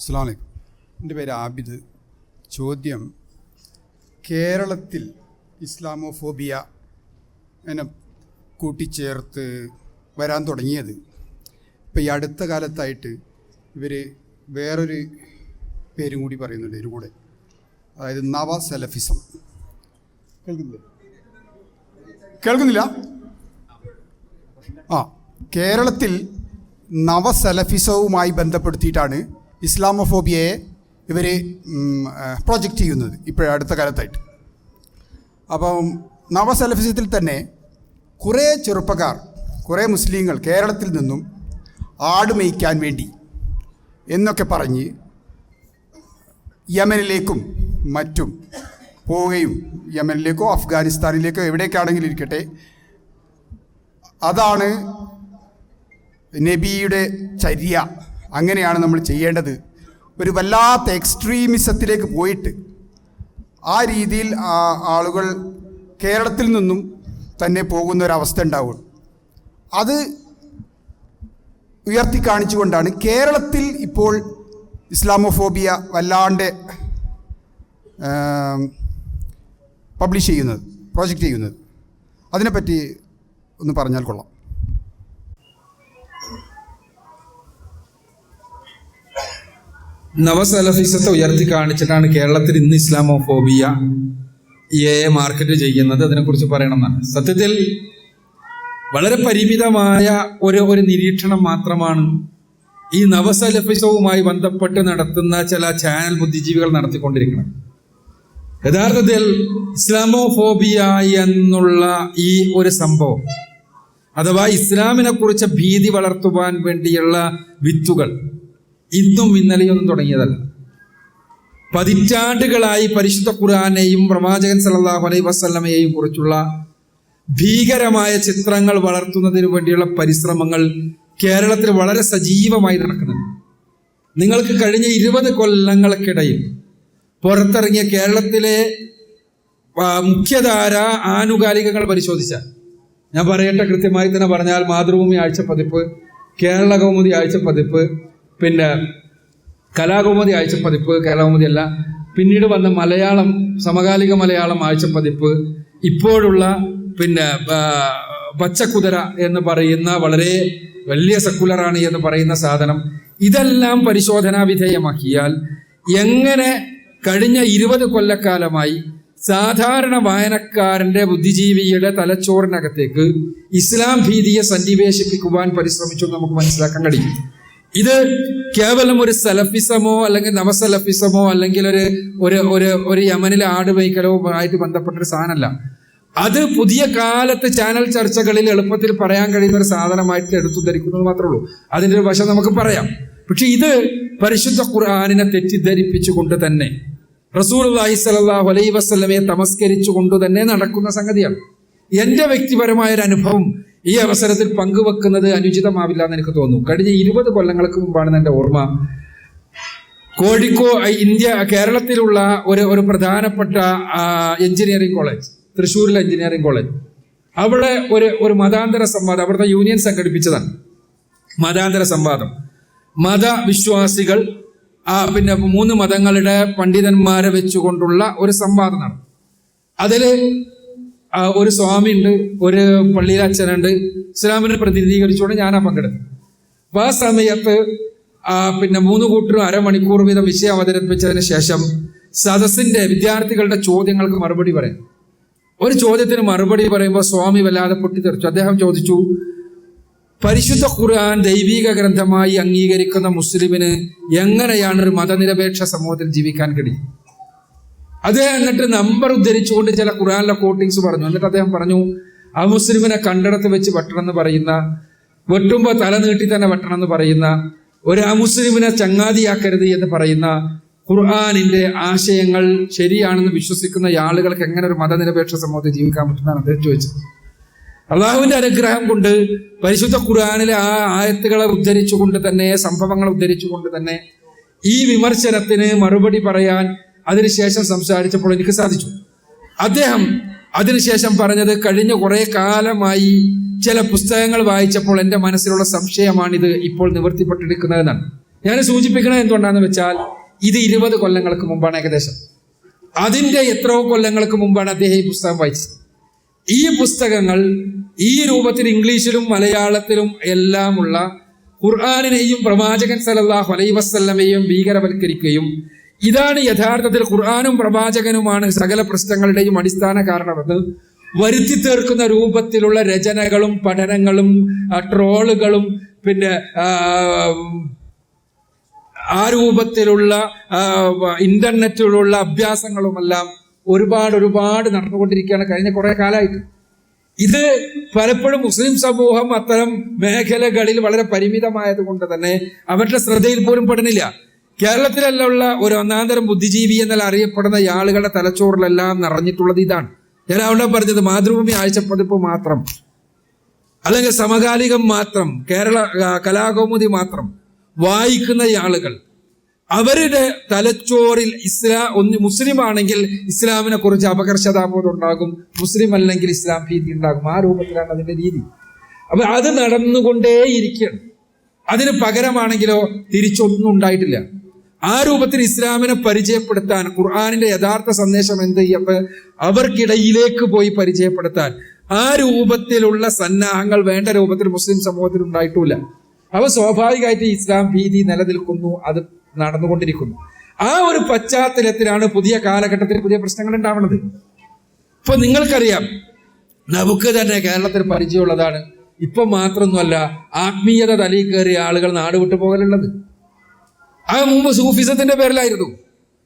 അസ്സാം വലൈക്കും എന്റെ പേര് ആബിദ്. ചോദ്യം കേരളത്തിൽ ഇസ്ലാമോഫോബിയ എന്നെ കൂട്ടിച്ചേർത്ത് വരാൻ തുടങ്ങിയത്. ഇപ്പോൾ ഈ അടുത്ത കാലത്തായിട്ട് ഇവർ വേറൊരു പേരും കൂടി പറയുന്നുണ്ട് ഇതിന് കൂടെ. അതായത് നവ സെലഫിസം. കേൾക്കുന്നില്ല? കേൾക്കുന്നില്ല? ആ കേരളത്തിൽ നവ സെലഫിസവുമായി ബന്ധപ്പെടുത്തിയിട്ടാണ് ഇസ്ലാമോഫോബിയയെ ഇവർ പ്രൊജക്റ്റ് ചെയ്യുന്നത് ഇപ്പോഴും അടുത്ത കാലത്തായിട്ട്. അപ്പം നവസലഫിസത്തിൽ തന്നെ കുറേ ചെറുപ്പക്കാർ കുറേ മുസ്ലിങ്ങൾ കേരളത്തിൽ നിന്നും ആട് മേയ്ക്കാൻ വേണ്ടി എന്നൊക്കെ പറഞ്ഞ് യമനിലേക്കും മറ്റും പോവുകയും യമനിലേക്കോ അഫ്ഗാനിസ്ഥാനിലേക്കോ എവിടേക്കാണെങ്കിലും ഇരിക്കട്ടെ. അതാണ് നബിയുടെ ചര്യ. അങ്ങനെയാണ് നമ്മൾ ചെയ്യേണ്ടത്. ഒരു വല്ലാത്ത എക്സ്ട്രീമിസത്തിലേക്ക് പോയിട്ട് ആ രീതിയിൽ ആളുകൾ കേരളത്തിൽ നിന്നും തന്നെ പോകുന്ന ഒരവസ്ഥ ഉണ്ടാവും അത് ഉയർത്തി കാണിച്ചുകൊണ്ടാണ് കേരളത്തിൽ ഇപ്പോൾ ഇസ്ലാമോഫോബിയ വല്ലാണ്ട് പബ്ലിഷ് ചെയ്യുന്നത് പ്രോജക്റ്റ് ചെയ്യുന്നത്. അതിനെപ്പറ്റി ഒന്ന് പറഞ്ഞാൽ കൊള്ളാം. നവസലഫിസത്തെ ഉയർത്തി കാണിച്ചിട്ടാണ് കേരളത്തിൽ ഇന്ന് ഇസ്ലാമോഫോബിയ എ മാർക്കറ്റ് ചെയ്യുന്നത്. അതിനെക്കുറിച്ച് പറയണമെന്നാണ്. സത്യത്തിൽ വളരെ പരിമിതമായ ഒരു ഒരു നിരീക്ഷണം മാത്രമാണ് ഈ നവസലഫിസവുമായി ബന്ധപ്പെട്ട് നടത്തുന്ന ചില ചാനൽ ബുദ്ധിജീവികൾ നടത്തിക്കൊണ്ടിരിക്കുന്നത്. യഥാർത്ഥത്തിൽ ഇസ്ലാമോഫോബിയ എന്നുള്ള ഈ ഒരു സംഭവം അഥവാ ഇസ്ലാമിനെ കുറിച്ച് ഭീതി വളർത്തുവാൻ വേണ്ടിയുള്ള വിത്തുകൾ ഇന്നും ഇന്നലെയൊന്നും തുടങ്ങിയതല്ല. പതിറ്റാണ്ടുകളായി പരിശുദ്ധ ഖുർആാനെയും പ്രവാചകൻ സല്ലല്ലാഹു അലൈ വസല്ലമയെയും കുറിച്ചുള്ള ഭീകരമായ ചിത്രങ്ങൾ വളർത്തുന്നതിന് വേണ്ടിയുള്ള പരിശ്രമങ്ങൾ കേരളത്തിൽ വളരെ സജീവമായി നടക്കുന്നുണ്ട്. നിങ്ങൾക്ക് കഴിഞ്ഞ ഇരുപത് കൊല്ലങ്ങൾക്കിടയിൽ പുറത്തിറങ്ങിയ കേരളത്തിലെ മുഖ്യധാര ആനുകാലികങ്ങൾ പരിശോധിച്ച. ഞാൻ പറയട്ടെ കൃത്യമായി തന്നെ പറഞ്ഞാൽ മാതൃഭൂമി ആഴ്ച പതിപ്പ് കേരള കൗമുദി ആഴ്ച പതിപ്പ് പിന്നെ കലാകൗമുദി ആഴ്ച പതിപ്പ് കേരളകൗമുദി അല്ല. പിന്നീട് വന്ന മലയാളം സമകാലിക മലയാളം ആഴ്ച പതിപ്പ് ഇപ്പോഴുള്ള പിന്നെ പച്ചക്കുതിര എന്ന് പറയുന്ന വളരെ വലിയ സെക്കുലറാണ് എന്ന് പറയുന്ന സാധനം. ഇതെല്ലാം പരിശോധനാ വിധേയമാക്കിയാൽ എങ്ങനെ കഴിഞ്ഞ ഇരുപത് കൊല്ലക്കാലമായി സാധാരണ വായനക്കാരന്റെ ബുദ്ധിജീവിയുടെ തലച്ചോറിനകത്തേക്ക് ഇസ്ലാം ഭീതിയെ സന്നിവേശിപ്പിക്കുവാൻ പരിശ്രമിച്ചു നമുക്ക് മനസ്സിലാക്കാൻ കഴിയും. ഇത് കേവലം ഒരു സലഫിസമോ അല്ലെങ്കിൽ നവസലഫിസമോ അല്ലെങ്കിൽ ഒരു ഒരു ഒരു ഒരു യമനിലെ ആട് വയ്ക്കലോ ആയിട്ട് ബന്ധപ്പെട്ട ഒരു സാധനമല്ല. അത് പുതിയ കാലത്ത് ചാനൽ ചർച്ചകളിൽ എളുപ്പത്തിൽ പറയാൻ കഴിയുന്ന ഒരു സാധനമായിട്ട് എടുത്തു ധരിക്കുന്നത് മാത്രമേ ഉള്ളൂ. അതിന്റെ ഒരു വശം നമുക്ക് പറയാം. പക്ഷെ ഇത് പരിശുദ്ധ ഖുർആാനിനെ തെറ്റിദ്ധരിപ്പിച്ചുകൊണ്ട് തന്നെ റസൂൽ അലൈഹി സ്വല്ലല്ലാഹു അലൈഹി തമസ്കരിച്ചു തമസ്കരിച്ചുകൊണ്ട് തന്നെ നടക്കുന്ന സംഗതിയാണ്. എന്റെ വ്യക്തിപരമായ ഒരു അനുഭവം ഈ അവസരത്തിൽ പങ്കുവെക്കുന്നത് അനുചിതമാവില്ല എന്ന് എനിക്ക് തോന്നുന്നു. കഴിഞ്ഞ ഇരുപത് കൊല്ലങ്ങൾക്ക് മുമ്പാണ് എന്റെ ഓർമ്മ. കോഴിക്കോ ഇന്ത്യ കേരളത്തിലുള്ള ഒരു ഒരു പ്രധാനപ്പെട്ട എഞ്ചിനീയറിംഗ് കോളേജ് തൃശ്ശൂരിലെ എഞ്ചിനീയറിംഗ് കോളേജ്. അവിടെ ഒരു ഒരു മതാന്തര സംവാദം അവിടുത്തെ യൂണിയൻ സംഘടിപ്പിച്ചതാണ്. മതാന്തര സംവാദം. മതവിശ്വാസികൾ പിന്നെ മൂന്ന് മതങ്ങളുടെ പണ്ഡിതന്മാരെ വെച്ചുകൊണ്ടുള്ള ഒരു സംവാദം നടന്നു അതിൽ ആ, ഒരു സ്വാമി ഉണ്ട് ഒരു പള്ളിയിലെ അച്ഛനുണ്ട്. ഇസ്ലാമിനെ പ്രതിനിധീകരിച്ചുകൊണ്ട് ഞാനാ പങ്കെടുത്തു. അപ്പൊ ആ സമയത്ത് ആ, പിന്നെ മൂന്ന് കൂട്ടരും അരമണിക്കൂർ വീതം വിഷയം അവതരിപ്പിച്ചതിന് ശേഷം സദസ്സിന്റെ വിദ്യാർത്ഥികളുടെ ചോദ്യങ്ങൾക്ക് മറുപടി പറയും. ഒരു ചോദ്യത്തിന് മറുപടി പറയുമ്പോൾ സ്വാമി വല്ലാതെ പൊട്ടിത്തെറിച്ചു. അദ്ദേഹം ചോദിച്ചു പരിശുദ്ധ ഖുർആൻ ദൈവിക ഗ്രന്ഥമായി അംഗീകരിക്കുന്ന മുസ്ലിമിന് എങ്ങനെയാണ് ഒരു മതനിരപേക്ഷ സമൂഹത്തിൽ ജീവിക്കാൻ കഴിയും അദ്ദേഹം എന്നിട്ട് നമ്പർ ഉദ്ധരിച്ചുകൊണ്ട് ചില ഖുറാനിലെ കോട്ടിങ്സ് പറഞ്ഞു. എന്നിട്ട് അദ്ദേഹം പറഞ്ഞു ആ മുസ്ലിമിനെ കണ്ടിടത്ത് വെച്ച് വെട്ടണം എന്ന് പറയുന്ന വെട്ടുമ്പോൾ തല നീട്ടി തന്നെ വെട്ടണം എന്ന് പറയുന്ന ഒരു അമുസ്ലിമിനെ ചങ്ങാതിയാക്കരുത് എന്ന് പറയുന്ന ഖുർആാനിന്റെ ആശയങ്ങൾ ശരിയാണെന്ന് വിശ്വസിക്കുന്ന ആളുകൾക്ക് എങ്ങനെ ഒരു മതനിരപേക്ഷ സമൂഹത്തിൽ ജീവിക്കാൻ പറ്റുന്നതാണ് അദ്ദേഹം ചോദിച്ചത്. അള്ളാഹുവിന്റെ അനുഗ്രഹം കൊണ്ട് പരിശുദ്ധ ഖുർആാനിലെ ആ ആയത്തുകളെ ഉദ്ധരിച്ചുകൊണ്ട് തന്നെ സംഭവങ്ങൾ ഉദ്ധരിച്ചുകൊണ്ട് തന്നെ ഈ വിമർശനത്തിന് മറുപടി പറയാൻ അതിനുശേഷം സംസാരിച്ചപ്പോൾ എനിക്ക് സാധിച്ചു. അദ്ദേഹം അതിനുശേഷം പറഞ്ഞത് കഴിഞ്ഞ കുറെ കാലമായി ചില പുസ്തകങ്ങൾ വായിച്ചപ്പോൾ എന്റെ മനസ്സിലുള്ള സംശയമാണിത് ഇപ്പോൾ നിവർത്തിപ്പെട്ടിരിക്കുന്നതെന്നാണ്. ഞാൻ സൂചിപ്പിക്കുന്നത് എന്തുകൊണ്ടാന്ന് വെച്ചാൽ ഇത് ഇരുപത് കൊല്ലങ്ങൾക്ക് മുമ്പാണ് ഏകദേശം. അതിന്റെ എത്രയോ കൊല്ലങ്ങൾക്ക് മുമ്പാണ് അദ്ദേഹം ഈ പുസ്തകം വായിച്ചത്. ഈ പുസ്തകങ്ങൾ ഈ രൂപത്തിൽ ഇംഗ്ലീഷിലും മലയാളത്തിലും എല്ലാമുള്ള ഖുർആാനിനെയും പ്രവാചകൻ സലല്ലാഹു അലൈ ഭീകരവൽക്കരിക്കുകയും ഇതാണ് യഥാർത്ഥത്തിൽ ഖുർആാനും പ്രവാചകനുമാണ് സകല പ്രശ്നങ്ങളുടെയും അടിസ്ഥാന കാരണമെന്ന് വരുത്തി തീർക്കുന്ന രൂപത്തിലുള്ള രചനകളും പഠനങ്ങളും ട്രോളുകളും പിന്നെ ആ, രൂപത്തിലുള്ള ഇന്റർനെറ്റിലുള്ള അഭ്യാസങ്ങളുമെല്ലാം ഒരുപാട് ഒരുപാട് നടന്നുകൊണ്ടിരിക്കുകയാണ് കഴിഞ്ഞ കുറെ കാലമായിട്ട്. ഇത് പലപ്പോഴും മുസ്ലിം സമൂഹം അത്തരം മേഖലകളിൽ വളരെ പരിമിതമായത് കൊണ്ട് തന്നെ അവരുടെ ശ്രദ്ധയിൽ പോലും പെടുന്നില്ല. കേരളത്തിലുള്ള ഒരു ഒന്നാന്തരം ബുദ്ധിജീവി എന്നാൽ അറിയപ്പെടുന്ന ആളുകളുടെ തലച്ചോറിലെല്ലാം നിറഞ്ഞിട്ടുള്ളത് ഇതാണ്. ഞാൻ അവിടെ പറഞ്ഞത് മാതൃഭൂമി ആഴ്ചപ്പതിപ്പ് മാത്രം. അല്ലെങ്കിൽ സമകാലികം മാത്രം കേരള കലാകൗമുദി മാത്രം വായിക്കുന്ന ആളുകൾ. അവരുടെ തലച്ചോറിൽ ഇസ്ലാം ഒന്ന് മുസ്ലിം ആണെങ്കിൽ ഇസ്ലാമിനെ കുറിച്ച് അപകർഷതാബോധം ഉണ്ടാകും. മുസ്ലിം അല്ലെങ്കിൽ ഇസ്ലാം ഭീതി ഉണ്ടാകും. ആ രൂപത്തിലാണ് അതിന്റെ രീതി. അപ്പൊ അത് നടന്നുകൊണ്ടേയിരിക്കുകയാണ്. അതിന് പകരമാണെങ്കിലോ തിരിച്ചൊന്നും ഉണ്ടായിട്ടില്ല. ആ രൂപത്തിൽ ഇസ്ലാമിനെ പരിചയപ്പെടുത്താൻ ഖുർആാനിന്റെ യഥാർത്ഥ സന്ദേശം എന്ത്? അവർക്കിടയിലേക്ക് പോയി പരിചയപ്പെടുത്താൻ. ആ രൂപത്തിലുള്ള സന്നാഹങ്ങൾ വേണ്ട രൂപത്തിൽ മുസ്ലിം സമൂഹത്തിൽ ഉണ്ടായിട്ടില്ല. അവ സ്വാഭാവികമായിട്ട് ഇസ്ലാം ഭീതി നിലനിൽക്കുന്നു അത് നടന്നുകൊണ്ടിരിക്കുന്നു. ആ ഒരു പശ്ചാത്തലത്തിലാണ് പുതിയ കാലഘട്ടത്തിൽ പുതിയ പ്രശ്നങ്ങൾ ഉണ്ടാവുന്നത് ഇപ്പൊ നിങ്ങൾക്കറിയാം നമുക്ക് തന്നെ കേരളത്തിൽ പരിചയമുള്ളതാണ്. ഇപ്പൊ മാത്രമൊന്നുമല്ല ആത്മീയത തലയിൽ കയറിയ ആളുകൾ നാട് വിട്ടു പോകലുള്ളത്. ആ മുമ്പ് സൂഫിസത്തിന്റെ പേരിലായിരുന്നു.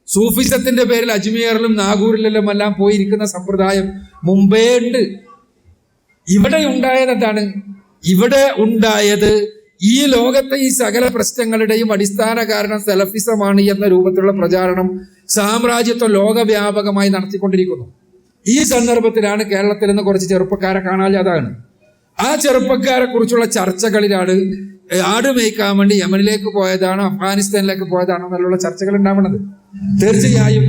സൂഫിസത്തിന്റെ പേരിൽ അജ്മീറിലും നാഗൂരിലെല്ലാം എല്ലാം പോയിരിക്കുന്ന സമ്പ്രദായം മുമ്പേ ഉണ്ട്. ഇവിടെ ഉണ്ടായത് എന്താണ് ഇവിടെ ഉണ്ടായത് ഈ ലോകത്തെ ഈ സകല പ്രശ്നങ്ങളുടെയും അടിസ്ഥാന കാരണം സെലഫിസമാണ് എന്ന രൂപത്തിലുള്ള പ്രചാരണം സാമ്രാജ്യത്വം ലോകവ്യാപകമായി നടത്തിക്കൊണ്ടിരിക്കുന്നു. ഈ സന്ദർഭത്തിലാണ് കേരളത്തിൽ നിന്ന് കുറച്ച് ചെറുപ്പക്കാരെ കാണാതെ ആ ചെറുപ്പക്കാരെ കുറിച്ചുള്ള ചർച്ചകളിലാണ് ആട് മേയ്ക്കാൻ വേണ്ടി യമനിലേക്ക് പോയതാണോ അഫ്ഗാനിസ്ഥാനിലേക്ക് പോയതാണോ എന്നുള്ള ചർച്ചകൾ ഉണ്ടാവുന്നത് തീർച്ചയായും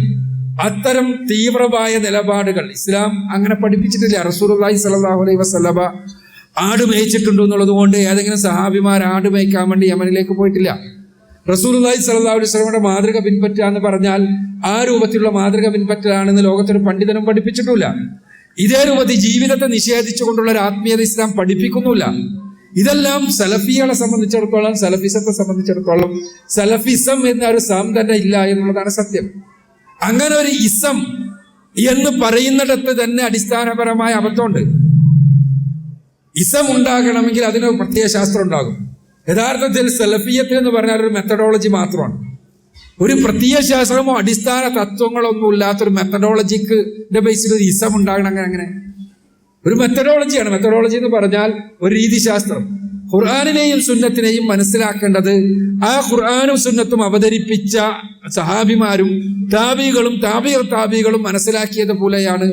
അത്തരം തീവ്രമായ നിലപാടുകൾ ഇസ്ലാം അങ്ങനെ പഠിപ്പിച്ചിട്ടില്ല. റസൂലുള്ളാഹി സലാഹു അലൈ വസ്ലബ ആട് മേയിച്ചിട്ടുണ്ട് എന്നുള്ളത് കൊണ്ട് ഏതെങ്കിലും സഹാബിമാർ ആട് മേയ്ക്കാൻ വേണ്ടി യമനിലേക്ക് പോയിട്ടില്ല. റസൂലുള്ളാഹി സലാഹു അലൈഹി സ്വലമയുടെ മാതൃക പിൻപറ്റുക എന്ന് പറഞ്ഞാൽ ആ രൂപത്തിലുള്ള മാതൃക പിൻപറ്റലാണെന്ന് ലോകത്തൊരു പണ്ഡിതനും പഠിപ്പിച്ചിട്ടില്ല ഇതേ രൂപത്തിൽ ജീവിതത്തെ നിഷേധിച്ചുകൊണ്ടുള്ള ഒരു ആത്മീയത ഇസ്ലാം പഠിപ്പിക്കുന്നില്ല ഇതെല്ലാം സലഫികളെ സംബന്ധിച്ചിടത്തോളം സലഫിസത്തെ സംബന്ധിച്ചിടത്തോളം സലഫിസം എന്ന ഒരു സം തന്നെ ഇല്ല എന്നുള്ളതാണ് സത്യം. അങ്ങനെ ഒരു ഇസം എന്ന് പറയുന്നിടത്ത് തന്നെ അടിസ്ഥാനപരമായ അബദ്ധമുണ്ട്. ഇസം ഉണ്ടാകണമെങ്കിൽ അതിന് പ്രത്യേക ശാസ്ത്രം ഉണ്ടാകും. യഥാർത്ഥത്തിൽ സെലഫിയത്ത് എന്ന് പറഞ്ഞാൽ ഒരു മെത്തഡോളജി മാത്രമാണ്. ഒരു പ്രത്യയ ശാസ്ത്രമോ അടിസ്ഥാന തത്വങ്ങളോ ഒന്നും ഇല്ലാത്തൊരു മെത്തഡോളജിക്ക് ബേസിൽ ഇസം ഉണ്ടാകണം അങ്ങനെ അങ്ങനെ. ഒരു മെത്തഡോളജിയാണ് മെത്തഡോളജി എന്ന് പറഞ്ഞാൽ ഒരു രീതിശാസ്ത്രം. ഖുർആാനിനെയും സുന്നത്തിനെയും മനസ്സിലാക്കേണ്ടത് ആ ഖുർആാനും സുന്നത്തും അവതരിപ്പിച്ച സഹാബിമാരും താബികളും താബിയർ താബികളും മനസ്സിലാക്കിയത് പോലെയാണ്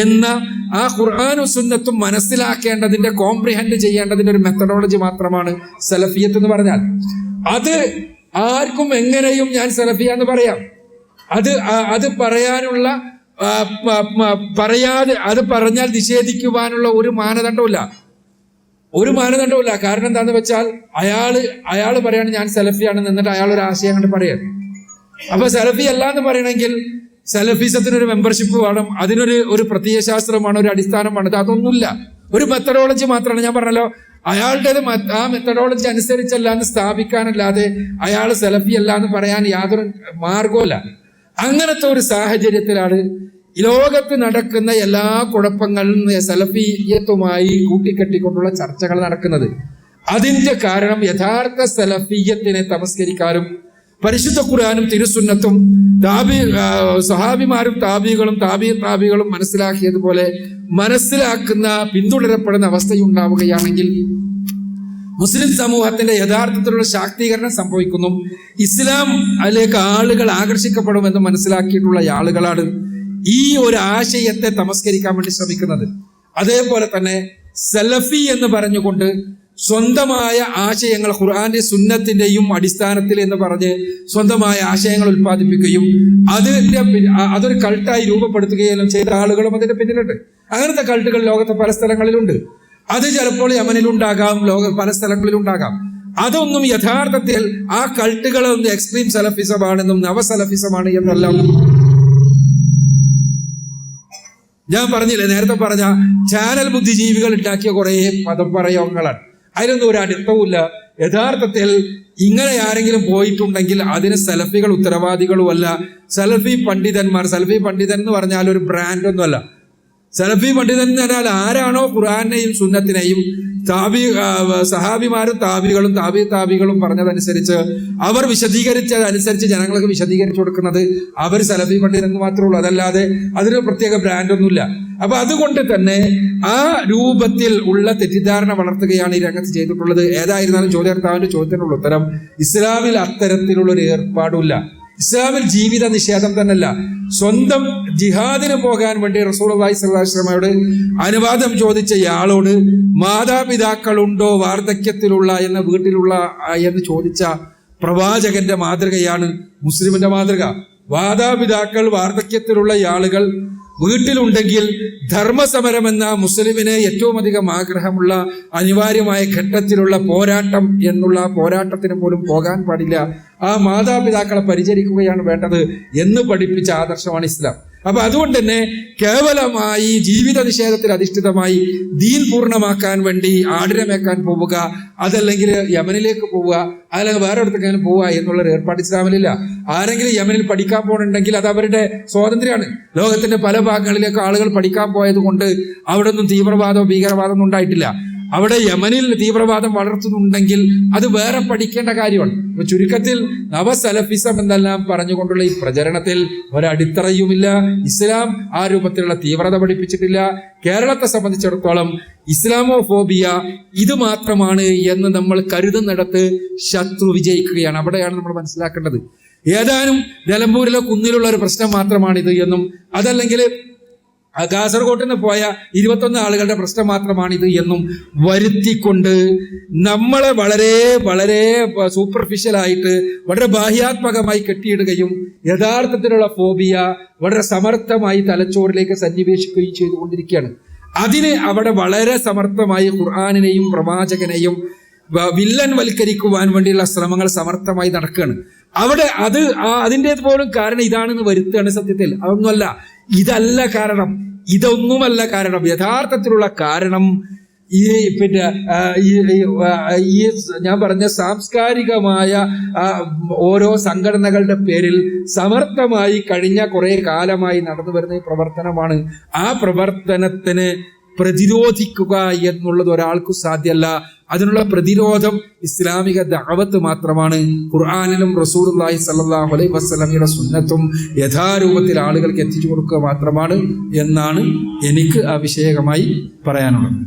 എന്ന ആ ഖുർആാനും സുന്നത്തും മനസ്സിലാക്കേണ്ടതിന്റെ കോംപ്രിഹെൻഡ് ചെയ്യേണ്ടതിന്റെ ഒരു മെത്തഡോളജി മാത്രമാണ് സലഫിയത്ത് എന്ന് പറഞ്ഞാൽ. അത് ആർക്കും എങ്ങനെയും ഞാൻ സലഫിയ എന്ന് പറയാം. അത് അത് പറയാനുള്ള പറയാതെ അത് പറഞ്ഞാൽ നിഷേധിക്കുവാനുള്ള ഒരു മാനദണ്ഡമില്ല ഒരു മാനദണ്ഡമില്ല കാരണം എന്താണെന്ന് വെച്ചാൽ അയാൾ അയാൾ പറയാണ് ഞാൻ സെലഫിയാണെന്ന് എന്നിട്ട് അയാൾ ഒരു ആശയം കണ്ട് പറയാൻ അപ്പൊ സെലഫി അല്ല എന്ന് പറയണമെങ്കിൽ സെലഫിസത്തിനൊരു മെമ്പർഷിപ്പ് വേണം. അതിനൊരു ഒരു പ്രത്യയശാസ്ത്രം ശാസ്ത്രമാണ് ഒരു അടിസ്ഥാനം വേണം അതൊന്നുമില്ല. ഒരു മെത്തഡോളജി മാത്രമാണ്. ഞാൻ പറഞ്ഞല്ലോ അയാളുടേത് ആ മെത്തഡോളജി അനുസരിച്ചല്ല എന്ന് സ്ഥാപിക്കാനല്ലാതെ അയാൾ സെലഫി അല്ല എന്ന് പറയാൻ യാതൊരു മാർഗവുമില്ല അങ്ങനത്തെ ഒരു സാഹചര്യത്തിലാണ് ലോകത്ത് നടക്കുന്ന എല്ലാ കുഴപ്പങ്ങളും സലഫീയത്തുമായി കൂട്ടിക്കെട്ടിക്കൊണ്ടുള്ള ചർച്ചകൾ നടക്കുന്നത്. അതിന്റെ കാരണം യഥാർത്ഥ സലഫീയത്തിനെ തമസ്കരിക്കാനും പരിശുദ്ധ ഖുർആാനും തിരുസുന്നത്തും താബി സഹാബിമാരും താബികളും താബി താബികളും മനസ്സിലാക്കിയതുപോലെ മനസ്സിലാക്കുന്ന പിന്തുടരപ്പെടുന്ന അവസ്ഥയുണ്ടാവുകയാണെങ്കിൽ മുസ്ലിം സമൂഹത്തിന്റെ യഥാർത്ഥത്തിലുള്ള ശാക്തീകരണം സംഭവിക്കുന്നു. ഇസ്ലാം അതിലേക്ക് ആളുകൾ ആകർഷിക്കപ്പെടുമെന്ന് മനസ്സിലാക്കിയിട്ടുള്ള ആളുകളാണ് ഈ ഒരു ആശയത്തെ തമസ്കരിക്കാൻ വേണ്ടി ശ്രമിക്കുന്നത്. അതേപോലെ തന്നെ സലഫി എന്ന് പറഞ്ഞുകൊണ്ട് സ്വന്തമായ ആശയങ്ങൾ ഖുർആന്റെ സുന്നത്തിന്റെയും അടിസ്ഥാനത്തിൽ എന്ന് പറഞ്ഞ് സ്വന്തമായ ആശയങ്ങൾ ഉൽപ്പാദിപ്പിക്കുകയും അതിന്റെ അതൊരു കൾട്ടായി രൂപപ്പെടുത്തുകയും ചെയ്ത ആളുകളും അതിന്റെ പിന്നിലുണ്ട്. അങ്ങനത്തെ കൾട്ടുകൾ ലോകത്തെ പല സ്ഥലങ്ങളിലുണ്ട്. അത് ചിലപ്പോൾ യമനിലുണ്ടാകാം ലോക പല സ്ഥലങ്ങളിലുണ്ടാകാം. അതൊന്നും യഥാർത്ഥത്തിൽ ആ കൾട്ടുകളൊന്നും എക്സ്ട്രീം സലഫിസമാണെന്നും നവസലഫിസമാണ് എന്നെല്ലാം. ഞാൻ പറഞ്ഞില്ലേ നേരത്തെ പറഞ്ഞ ചാനൽ ബുദ്ധിജീവികൾ ഉണ്ടാക്കിയ കുറേ പദപ്രയോഗങ്ങളാണ് അതിനൊന്നും ഒരു അടുത്തവുമില്ല യഥാർത്ഥത്തിൽ ഇങ്ങനെ ആരെങ്കിലും പോയിട്ടുണ്ടെങ്കിൽ അതിന് സലഫികൾ ഉത്തരവാദികളുമല്ല. സലഫി പണ്ഡിതന്മാർ സലഫി പണ്ഡിതൻ എന്ന് പറഞ്ഞാൽ ഒരു ബ്രാൻഡൊന്നുമല്ല സലഫി പണ്ഡിതൻ എന്ന് പറഞ്ഞാൽ ആരാണോ ഖുറാനെയും സുന്നത്തിനെയും താബി സഹാബിമാരും താബികളും താബി താബികളും പറഞ്ഞതനുസരിച്ച് അവർ വിശദീകരിച്ചതനുസരിച്ച് ജനങ്ങൾക്ക് വിശദീകരിച്ചു കൊടുക്കുന്നത് അവർ സലഫി പണ്ഡിതൻ എന്ന് മാത്രമേ ഉള്ളൂ. അതല്ലാതെ അതിന് പ്രത്യേക ബ്രാൻഡൊന്നുമില്ല അപ്പൊ അതുകൊണ്ട് തന്നെ ആ രൂപത്തിൽ ഉള്ള തെറ്റിദ്ധാരണ വളർത്തുകയാണ് ഈ രംഗത്ത് ചെയ്തിട്ടുള്ളത്. ഏതായിരുന്നാലും ചോദ്യകർത്താവിന്റെ ചോദ്യത്തിനുള്ള ഉത്തരം ഇസ്ലാമിൽ അത്തരത്തിലുള്ള ഒരു ഏർപ്പാടുമില്ല. ഇസ്ലാമിൽ ജീവിത നിഷേധം തന്നെയല്ല. സ്വന്തം ജിഹാദിന് പോകാൻ വേണ്ടി റസൂൾ അള്ളാഹി സ്വലാശ്രമയോട് അനുവാദം ചോദിച്ച ഇയാളോട് മാതാപിതാക്കളുണ്ടോ വാർദ്ധക്യത്തിലുള്ള എന്ന വീട്ടിലുള്ള എന്ന് ചോദിച്ച പ്രവാചകന്റെ മാതൃകയാണ് മുസ്ലിമിന്റെ മാതൃക. മാതാപിതാക്കൾ വാർദ്ധക്യത്തിലുള്ള ആളുകൾ വീട്ടിലുണ്ടെങ്കിൽ ധർമ്മസമരം എന്ന മുസ്ലിമിന് ഏറ്റവും അധികം ആഗ്രഹമുള്ള അനിവാര്യമായ ഘട്ടത്തിലുള്ള പോരാട്ടം എന്നുള്ള പോരാട്ടത്തിന് പോലും പോകാൻ പാടില്ല. ആ മാതാപിതാക്കളെ പരിചരിക്കുകയാണ് വേണ്ടത് എന്ന് പഠിപ്പിച്ച ആദർശമാണ് ഇസ്ലാം. അപ്പൊ അതുകൊണ്ട് തന്നെ കേവലമായി ജീവിത നിഷേധത്തിൽ അധിഷ്ഠിതമായി ദീൻ പൂർണമാക്കാൻ വേണ്ടി ആടിരമേക്കാൻ പോവുക അതല്ലെങ്കിൽ യമനിലേക്ക് പോവുക അതല്ലെങ്കിൽ വേറെ ഇടത്തേക്കാനും പോവുക എന്നുള്ള ഏർപ്പാട് ഇസ്ലാമിലില്ല. ആരെങ്കിലും യമനിൽ പഠിക്കാൻ പോകണമെങ്കിൽ അത് അവരുടെ സ്വാതന്ത്ര്യമാണ്. ലോകത്തിന്റെ പല ഭാഗങ്ങളിലേക്ക് ആളുകൾ പഠിക്കാൻ പോയത് കൊണ്ട് അവിടെ ഒന്നും തീവ്രവാദമോ ഭീകരവാദമോ ഉണ്ടായിട്ടില്ല. അവിടെ യമനിൽ തീവ്രവാദം വളർത്തുന്നുണ്ടെങ്കിൽ അത് വേറെ പഠിക്കേണ്ട കാര്യമാണ്. ചുരുക്കത്തിൽ നവസലഫിസം എന്നെല്ലാം പറഞ്ഞുകൊണ്ടുള്ള ഈ പ്രചരണത്തിൽ ഒരടിത്തറയുമില്ല. ഇസ്ലാം ആ രൂപത്തിലുള്ള തീവ്രത പഠിപ്പിച്ചിട്ടില്ല. കേരളത്തെ സംബന്ധിച്ചിടത്തോളം ഇസ്ലാമോഫോബിയ ഇത് മാത്രമാണ് എന്ന് നമ്മൾ കരുതുന്നിടത്ത് ശത്രു വിജയിക്കുകയാണ്. അവിടെയാണ് നമ്മൾ മനസ്സിലാക്കേണ്ടത്. ഏതാനും നിലമ്പൂരിലെ കുന്നിലുള്ള ഒരു പ്രശ്നം മാത്രമാണിത് എന്നും അതല്ലെങ്കിൽ ആ കാസർഗോട്ട് നിന്ന് പോയ ഇരുപത്തൊന്ന് ആളുകളുടെ പ്രശ്നം മാത്രമാണിത് എന്നും വരുത്തിക്കൊണ്ട് നമ്മളെ വളരെ വളരെ സൂപ്പർഫിഷ്യലായിട്ട് വളരെ ബാഹ്യാത്മകമായി കെട്ടിയിടുകയും യഥാർത്ഥത്തിലുള്ള ഫോബിയ വളരെ സമർത്ഥമായി തലച്ചോറിലേക്ക് സന്നിവേശിക്കുകയും ചെയ്തുകൊണ്ടിരിക്കുകയാണ്. അതിന് അവിടെ വളരെ സമർത്ഥമായി ഖുർആാനിനെയും പ്രവാചകനെയും വില്ലൻ വൽക്കരിക്കുവാൻ വേണ്ടിയുള്ള ശ്രമങ്ങൾ സമർത്ഥമായി നടക്കുകയാണ്. അവിടെ അത് അതിന്റെ പോലും കാരണം ഇതാണെന്ന് വരുത്തുകയാണ് സത്യത്തിൽ. അതൊന്നുമല്ല. ഇതല്ല കാരണം. ഇതൊന്നുമല്ല കാരണം. യഥാർത്ഥത്തിലുള്ള കാരണം ഈ പിന്നെ ഈ ഞാൻ പറഞ്ഞ സാംസ്കാരികമായ ഓരോ സംഘടനകളുടെ പേരിൽ സമർത്ഥമായി കഴിഞ്ഞ കുറെ കാലമായി നടന്നു വരുന്ന പ്രവർത്തനമാണ്. ആ പ്രവർത്തനത്തിന് പ്രതിരോധിക്കുക എന്നുള്ളത് ഒരാൾക്കും സാധ്യമല്ല. അതിനുള്ള പ്രതിരോധം ഇസ്ലാമിക ദഅവത്ത് മാത്രമാണ്. ഖുർആാനിലും റസൂലുള്ളാഹി സല്ലാഹു അലൈഹി വസല്ലമയുടെ സുന്നത്തും യഥാരൂപത്തിൽ ആളുകൾക്ക് എത്തിച്ചു കൊടുക്കുക മാത്രമാണ് എന്നാണ് എനിക്ക് അഭിഷേകമായി പറയാനുള്ളത്.